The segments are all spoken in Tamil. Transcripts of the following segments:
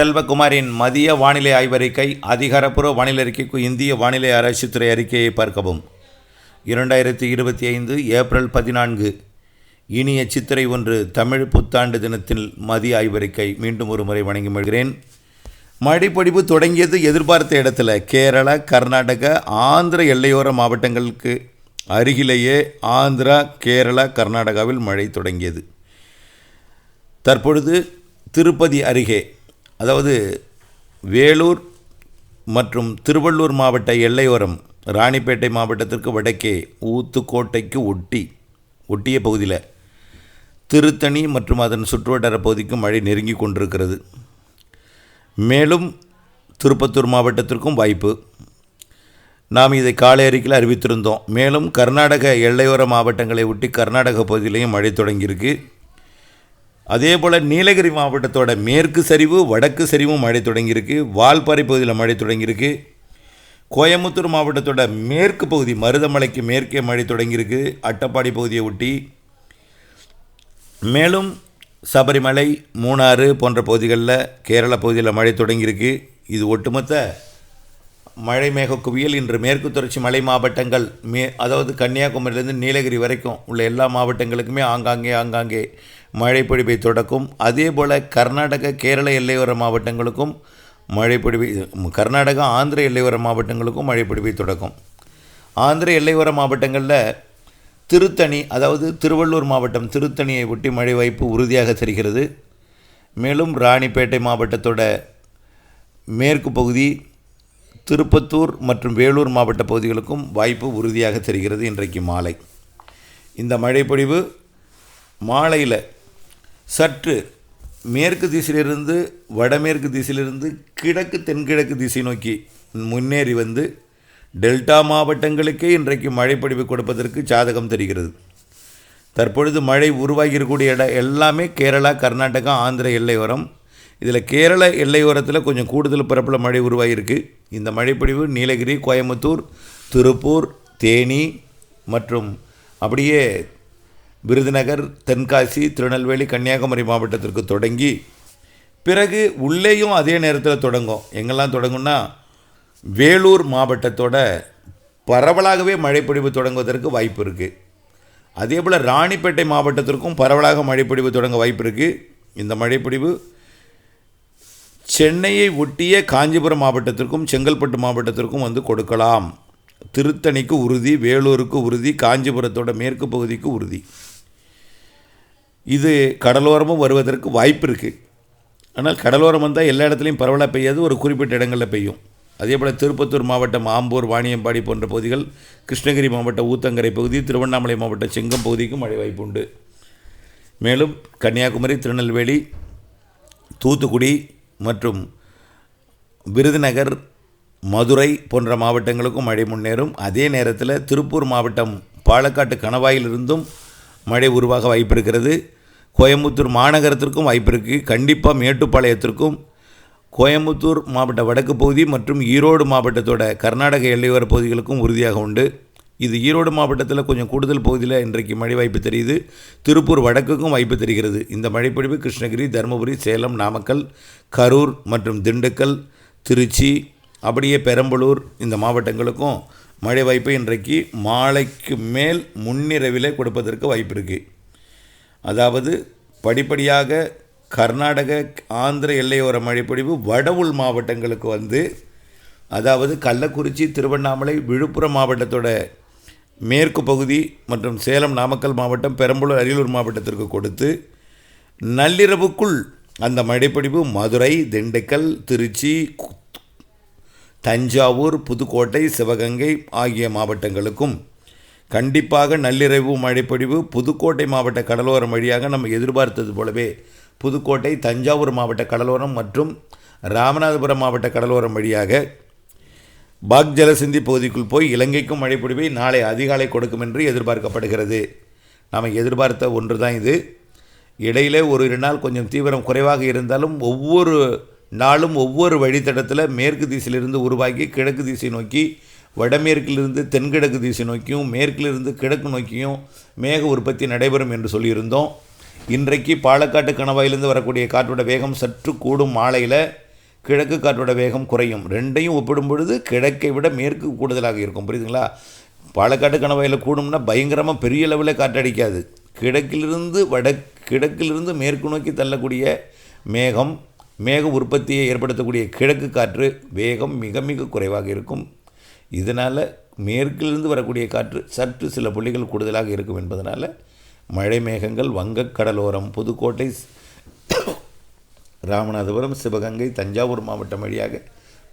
செல்வகுமாரின் மதிய வானிலை ஆய்வறிக்கை அதிகாரப்பூர்வ வானிலை அறிக்கைக்கு இந்திய வானிலை ஆராய்ச்சித்துறை அறிக்கையை பார்க்கவும். இரண்டாயிரத்தி இருபத்தி ஐந்து ஏப்ரல் பதினான்கு. இனிய சித்திரை ஒன்று தமிழ் புத்தாண்டு தினத்தில் மதிய ஆய்வறிக்கை மீண்டும் ஒரு முறை வணங்கி மகிழ்கிறேன். மழைப்பொழிவு தொடங்கியது எதிர்பார்த்த இடத்துல கேரளா கர்நாடகா ஆந்திர எல்லையோர மாவட்டங்களுக்கு அருகிலேயே ஆந்திரா கேரளா கர்நாடகாவில் மழை தொடங்கியது. தற்பொழுது திருப்பதி அருகே அதாவது வேலூர் மற்றும் திருவள்ளூர் மாவட்ட எல்லையோரம் ராணிப்பேட்டை மாவட்டத்திற்கு வடக்கே ஊத்துக்கோட்டைக்கு ஒட்டி ஒட்டிய பகுதியில் திருத்தணி மற்றும் அதன் சுற்றுவட்டார பகுதிக்கு மழை நெருங்கி கொண்டிருக்கிறது. மேலும் திருப்பத்தூர் மாவட்டத்திற்கும் வாய்ப்பு. நாம் இதை காலை அறிக்கையில் அறிவித்திருந்தோம். மேலும் கர்நாடக எல்லையோர மாவட்டங்களை ஒட்டி கர்நாடக பகுதியிலையும் மழை தொடங்கியிருக்கு. அதே போல் நீலகிரி மாவட்டத்தோட மேற்கு சரிவு வடக்கு சரிவும் மழை தொடங்கியிருக்கு. வால்பாறை பகுதியில் மழை தொடங்கியிருக்கு. கோயம்புத்தூர் மாவட்டத்தோட மேற்கு பகுதி மருதமலைக்கு மேற்கே மழை தொடங்கியிருக்கு. அட்டப்பாடி பகுதியை ஒட்டி மேலும் சபரிமலை மூணாறு போன்ற பகுதிகளில் கேரள பகுதியில் மழை தொடங்கியிருக்கு. இது ஒட்டுமொத்த மழை மேக குவியல் இன்று மேற்கு தொடர்ச்சி மலை மாவட்டங்கள் மே அதாவது கன்னியாகுமரியிலேருந்து நீலகிரி வரைக்கும் உள்ள எல்லா மாவட்டங்களுக்குமே ஆங்காங்கே ஆங்காங்கே மழைப்பொழிவை தொடக்கும். அதே போல் கர்நாடக கேரள எல்லையோர மாவட்டங்களுக்கும் மழைப்பொழிவை கர்நாடகா ஆந்திர எல்லையோர மாவட்டங்களுக்கும் மழைப்பொழிவை தொடக்கும். ஆந்திர எல்லையோர மாவட்டங்களில் திருத்தணி அதாவது திருவள்ளூர் மாவட்டம் திருத்தணியை ஒட்டி மழை வாய்ப்பு உறுதியாக தெரிகிறது. மேலும் ராணிப்பேட்டை மாவட்டத்தோட மேற்கு பகுதி திருப்பத்தூர் மற்றும் வேலூர் மாவட்ட பகுதிகளுக்கும் வாய்ப்பு உறுதியாக தெரிகிறது இன்றைக்கு மாலை. இந்த மழைப்பொழிவு மாலையில் சற்று மேற்கு திசையிலிருந்து வடமேற்கு திசையிலிருந்து கிழக்கு தென்கிழக்கு திசை நோக்கி முன்னேறி வந்து டெல்டா மாவட்டங்களுக்கே இன்றைக்கு மழைப்பொழிவு கொடுப்பதற்கு சாதகம் தெரிகிறது. தற்பொழுது மழை உருவாகியிருக்கக்கூடிய இடம் எல்லாமே கேரளா கர்நாடகா ஆந்திர எல்லையோரம். இதில் கேரள எல்லையோரத்தில் கொஞ்சம் கூடுதல் பரப்பில் மழை உருவாகியிருக்கு. இந்த மழைப்பொழிவு நீலகிரி கோயம்புத்தூர் திருப்பூர் தேனி மற்றும் அப்படியே விருதுநகர் தென்காசி திருநெல்வேலி கன்னியாகுமரி மாவட்டத்திற்கு தொடங்கி பிறகு உள்ளேயும் அதே நேரத்தில் தொடங்கும். எங்கெல்லாம் தொடங்கும்னா வேலூர் மாவட்டத்தோட பரவலாகவே மழைப்பொழிவு தொடங்குவதற்கு வாய்ப்பு இருக்குது அதே போல் ராணிப்பேட்டை மாவட்டத்திற்கும் பரவலாக மழைப்பொழிவு தொடங்க வாய்ப்பு இருக்குது இந்த மழைப்பொழிவு சென்னையை ஒட்டிய காஞ்சிபுரம் மாவட்டத்திற்கும் செங்கல்பட்டு மாவட்டத்திற்கும் வந்து கொடுக்கலாம். திருத்தணிக்கு உறுதி வேலூருக்கு உறுதி காஞ்சிபுரத்தோட மேற்கு பகுதிக்கு உறுதி. இது கடலோரமும் வருவதற்கு வாய்ப்பு இருக்குது ஆனால் கடலோரம் வந்தால் எல்லா இடத்துலையும் பரவலாக பெய்யாது ஒரு குறிப்பிட்ட இடங்களில் பெய்யும். அதே போல் திருப்பத்தூர் மாவட்டம் ஆம்பூர் வாணியம்பாடி போன்ற பகுதிகள் கிருஷ்ணகிரி மாவட்ட ஊத்தங்கரை பகுதி திருவண்ணாமலை மாவட்ட செங்கம் பகுதிக்கும் மழை வாய்ப்பு உண்டு. மேலும் கன்னியாகுமரி திருநெல்வேலி தூத்துக்குடி மற்றும் விருதுநகர் மதுரை போன்ற மாவட்டங்களுக்கும் மழை முன்னேறும். அதே நேரத்தில் திருப்பூர் மாவட்டம் பாலக்காட்டு கணவாயிலிருந்தும் மழை உருவாக வாய்ப்பு இருக்கிறது கோயம்புத்தூர் மாநகரத்திற்கும் வாய்ப்பு இருக்குது கண்டிப்பாக மேட்டுப்பாளையத்திற்கும். கோயம்புத்தூர் மாவட்ட வடக்கு பகுதி மற்றும் ஈரோடு மாவட்டத்தோட கர்நாடக எல்லையோர பகுதிகளுக்கும் உறுதியாக உண்டு. இது ஈரோடு மாவட்டத்தில் கொஞ்சம் கூடுதல் பகுதியில் இன்றைக்கு மழை வாய்ப்பு தெரியுது. திருப்பூர் வடக்குக்கும் வாய்ப்பு தெரிகிறது. இந்த மழைப்பொழிவு கிருஷ்ணகிரி தருமபுரி சேலம் நாமக்கல் கரூர் மற்றும் திண்டுக்கல் திருச்சி அப்படியே பெரம்பலூர் இந்த மாவட்டங்களுக்கும் மழை வாய்ப்பு இன்றைக்கு மாலைக்கு மேல் முன்னிரவிலே கொடுப்பதற்கு வாய்ப்பு இருக்குது அதாவது படிப்படியாக கர்நாடக ஆந்திர எல்லையோர மழைப்பொழிவு வட உள் மாவட்டங்களுக்கு வந்து அதாவது கள்ளக்குறிச்சி திருவண்ணாமலை விழுப்புரம் மாவட்டத்தோட மேற்கு பகுதி மற்றும் சேலம் நாமக்கல் மாவட்டம் பெரம்பலூர் அரியலூர் மாவட்டத்திற்கு கொடுத்து நள்ளிரவுக்குள் அந்த மழைப்பொழிவு மதுரை திண்டுக்கல் திருச்சி தஞ்சாவூர் புதுக்கோட்டை சிவகங்கை ஆகிய மாவட்டங்களுக்கும் கண்டிப்பாக நள்ளிரவு மழைப்பொழிவு புதுக்கோட்டை மாவட்ட கடலோரம் வழியாக நம்ம எதிர்பார்த்தது போலவே புதுக்கோட்டை தஞ்சாவூர் மாவட்ட கடலோரம் மற்றும் ராமநாதபுரம் மாவட்ட கடலோரம் வழியாக பாக் ஜலசிந்தி பகுதிக்குள் போய் இலங்கைக்கும் மழைப்பொழிவை நாளை அதிகாலை கொடுக்கும் என்று எதிர்பார்க்கப்படுகிறது. நாம் எதிர்பார்த்த ஒன்று தான் இது. இடையிலே ஒரு இரு நாள் கொஞ்சம் தீவிரம் குறைவாக இருந்தாலும் ஒவ்வொரு நாளும் ஒவ்வொரு வழித்தடத்தில் மேற்கு திசையிலிருந்து உருவாக்கி கிழக்கு திசை நோக்கி வடமேற்கிலிருந்து தென்கிழக்கு திசை நோக்கியும் மேற்கிலிருந்து கிழக்கு நோக்கியும் மேக உற்பத்தி நடைபெறும் என்று சொல்லியிருந்தோம். இன்றைக்கு பாலக்காட்டு கணவாயிலிருந்து வரக்கூடிய காற்றோட வேகம் சற்று கூடும் மாலையில் கிழக்கு காற்றோட வேகம் குறையும். ரெண்டையும் ஒப்பிடும் பொழுது கிழக்கை விட மேற்கு கூடுதலாக இருக்கும். புரியுதுங்களா? பாலக்காட்டு கணவாயில் கூடும்னா பயங்கரமாக பெரிய அளவில் காற்றடிக்காது. கிழக்கிலிருந்து வட கிழக்கிலிருந்து மேற்கு நோக்கி தள்ளக்கூடிய மேகம் மேக உற்பத்தியை ஏற்படுத்தக்கூடிய கிழக்கு காற்று வேகம் மிக மிக குறைவாக இருக்கும். இதனால் மேற்கிலிருந்து வரக்கூடிய காற்று சற்று சில புள்ளிகள் கூடுதலாக இருக்கும் என்பதனால் மழை மேகங்கள் வங்கக் கடலோரம் புதுக்கோட்டை ராமநாதபுரம் சிவகங்கை தஞ்சாவூர் மாவட்டம் வழியாக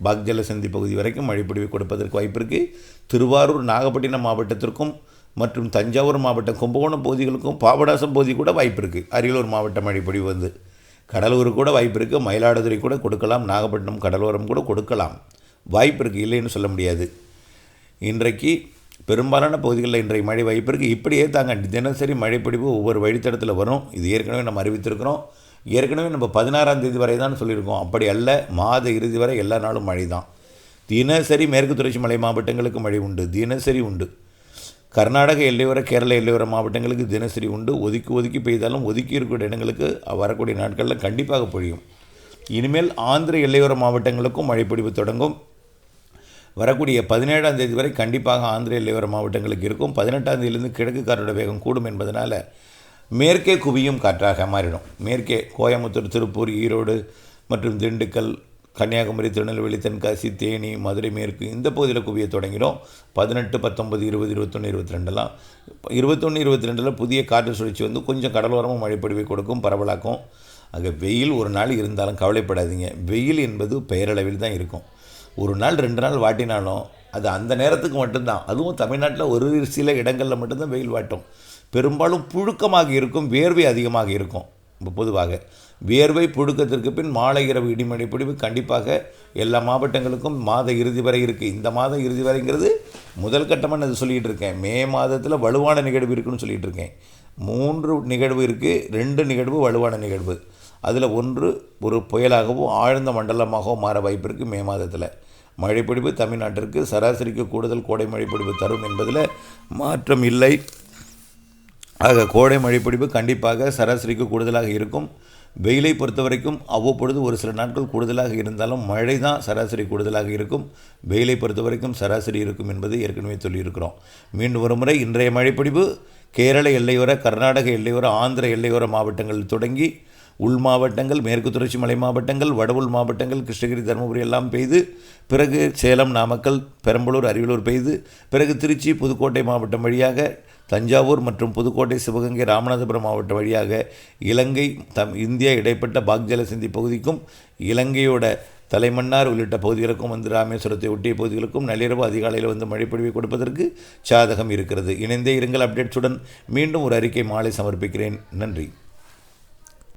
பாக்ஜலசந்தி பகுதி வரைக்கும் மழைப்பிடிவு கொடுப்பதற்கு வாய்ப்பு இருக்குது திருவாரூர் நாகப்பட்டினம் மாவட்டத்திற்கும் மற்றும் தஞ்சாவூர் மாவட்டம் கும்பகோணம் பகுதிகளுக்கும் பாபநாசம் பகுதி கூட வாய்ப்பு இருக்குது அரியலூர் மாவட்டம் மழைப்பொழிவு வந்து கடலூர் கூட வாய்ப்பு இருக்குது மயிலாடுதுறை கூட கொடுக்கலாம் நாகப்பட்டினம் கடலோரம் கூட கொடுக்கலாம். வாய்ப்பு இருக்குது இல்லைன்னு சொல்ல முடியாது. இன்றைக்கு பெரும்பாலான பகுதிகளில் இன்றைய மழை வாய்ப்பு இருக்குது இப்படியே தாங்க தினசரி மழைப்பிடிப்பு ஒவ்வொரு வழித்தடத்தில் வரும். இது ஏற்கனவே நம்ம அறிவித்திருக்கிறோம். ஏற்கனவே நம்ம பதினாறாம் தேதி வரை தான் சொல்லியிருக்கோம். அப்படி அல்ல மாத இறுதி வரை எல்லா நாளும் மழை தான் தினசரி மேற்கு தொடர்ச்சி மலை மாவட்டங்களுக்கு மழை உண்டு தினசரி உண்டு. கர்நாடக எல்லையோர கேரள எல்லையோர மாவட்டங்களுக்கு தினசரி உண்டு. ஒதுக்கி ஒதுக்கி பெய்தாலும் ஒதுக்கி இருக்கிற இடங்களுக்கு வரக்கூடிய நாட்களில் கண்டிப்பாக பொழியும். இனிமேல் ஆந்திர எல்லையோர மாவட்டங்களுக்கும் மழைப்பிடிப்பு தொடங்கும். வரக்கூடிய பதினேழாம் தேதி வரை கண்டிப்பாக ஆந்திர எல்லையோர மாவட்டங்களுக்கு இருக்கும். பதினெட்டாம் தேதியிலிருந்து கிழக்கு காற்றோட வேகம் கூடும் என்பதனால் மேற்கே குவியும் காற்றாக மாறிடும். மேற்கே கோயம்புத்தூர் திருப்பூர் ஈரோடு மற்றும் திண்டுக்கல் கன்னியாகுமரி திருநெல்வேலி தென்காசி தேனி மதுரை மேற்கு இந்த பகுதியில் குவிய தொடங்கிடும் பதினெட்டு பத்தொம்பது இருபது இருபத்தொன்று இருபத்தி ரெண்டெல்லாம் இருபத்தொன்று இருபத்தி ரெண்டில் புதிய காற்று சுழற்சி வந்து கொஞ்சம் கடலோரமும் மழைப்பொழிவை கொடுக்கும் பரவலாக்கும். ஆக வெயில் ஒரு நாள் இருந்தாலும் கவலைப்படாதீங்க. வெயில் என்பது பெயரளவில் தான் இருக்கும். ஒரு நாள் ரெண்டு நாள் வாட்டினாலும் அது அந்த நேரத்துக்கு மட்டும்தான். அதுவும் தமிழ்நாட்டில் ஒரு சில இடங்களில் மட்டும்தான் வெயில் வாட்டும். பெரும்பாலும் புழுக்கமாக இருக்கும் வேர்வை அதிகமாக இருக்கும். பொதுவாக வியர்வை புழுக்கத்திற்கு பின் மாலை இரவு இடிமழை பொழிவு கண்டிப்பாக எல்லா மாவட்டங்களுக்கும் மாத இறுதி வரை இருக்குது இந்த மாதம் இறுதி வரைங்கிறது முதல் கட்டமாக நான் சொல்லிகிட்டு இருக்கேன். மே மாதத்தில் வலுவான நிகழ்வு இருக்குன்னு சொல்லிகிட்டு இருக்கேன். மூன்று நிகழ்வு இருக்குது ரெண்டு நிகழ்வு வலுவான நிகழ்வு. அதில் ஒன்று ஒரு புயலாகவும் ஆழ்ந்த மண்டலமாகவும் மாற வாய்ப்பு இருக்குது மே மாதத்தில். மழைப்பொழிவு தமிழ்நாட்டிற்கு சராசரிக்கு கூடுதல் கோடை மழைப்பொழிவு தரும் என்பதில் மாற்றம் இல்லை. ஆக கோடை மழைப்பிடிப்பு கண்டிப்பாக சராசரிக்கு கூடுதலாக இருக்கும். வெயிலை பொறுத்த வரைக்கும் அவ்வப்பொழுது ஒரு சில நாட்கள் கூடுதலாக இருந்தாலும் மழை தான் சராசரி கூடுதலாக இருக்கும். வெயிலை பொறுத்த வரைக்கும் சராசரி இருக்கும் என்பது ஏற்கனவே சொல்லியிருக்கிறோம். மீண்டும் ஒரு முறை இன்றைய மழைப்பிடிப்பு கேரள எல்லையோர கர்நாடக எல்லையோர ஆந்திர எல்லையோர மாவட்டங்களில் தொடங்கி உள் மாவட்டங்கள் மேற்கு தொடர்ச்சி மலை மாவட்டங்கள் வடவுள் மாவட்டங்கள் கிருஷ்ணகிரி தருமபுரி எல்லாம் பெய்து. பிறகு சேலம் நாமக்கல் பெரம்பலூர் அரியலூர் பெய்து. பிறகு திருச்சி புதுக்கோட்டை மாவட்டம் வழியாக தஞ்சாவூர் மற்றும் புதுக்கோட்டை சிவகங்கை ராமநாதபுரம் மாவட்டம் வழியாக இலங்கை தம் இந்தியா இடைப்பட்ட பாக்ஜல சிந்தி பகுதிக்கும் இலங்கையோட தலைமன்னார் உள்ளிட்ட பகுதிகளுக்கும் வந்து ராமேஸ்வரத்தை ஒட்டிய பகுதிகளுக்கும் நள்ளிரவு அதிகாலையில் வந்து மழைப்பொழிவை கொடுப்பதற்கு சாதகம் இருக்கிறது. இணைந்தே இருங்கள் அப்டேட்ஸுடன். மீண்டும் ஒரு அறிக்கை மாலை சமர்ப்பிக்கிறேன். நன்றி.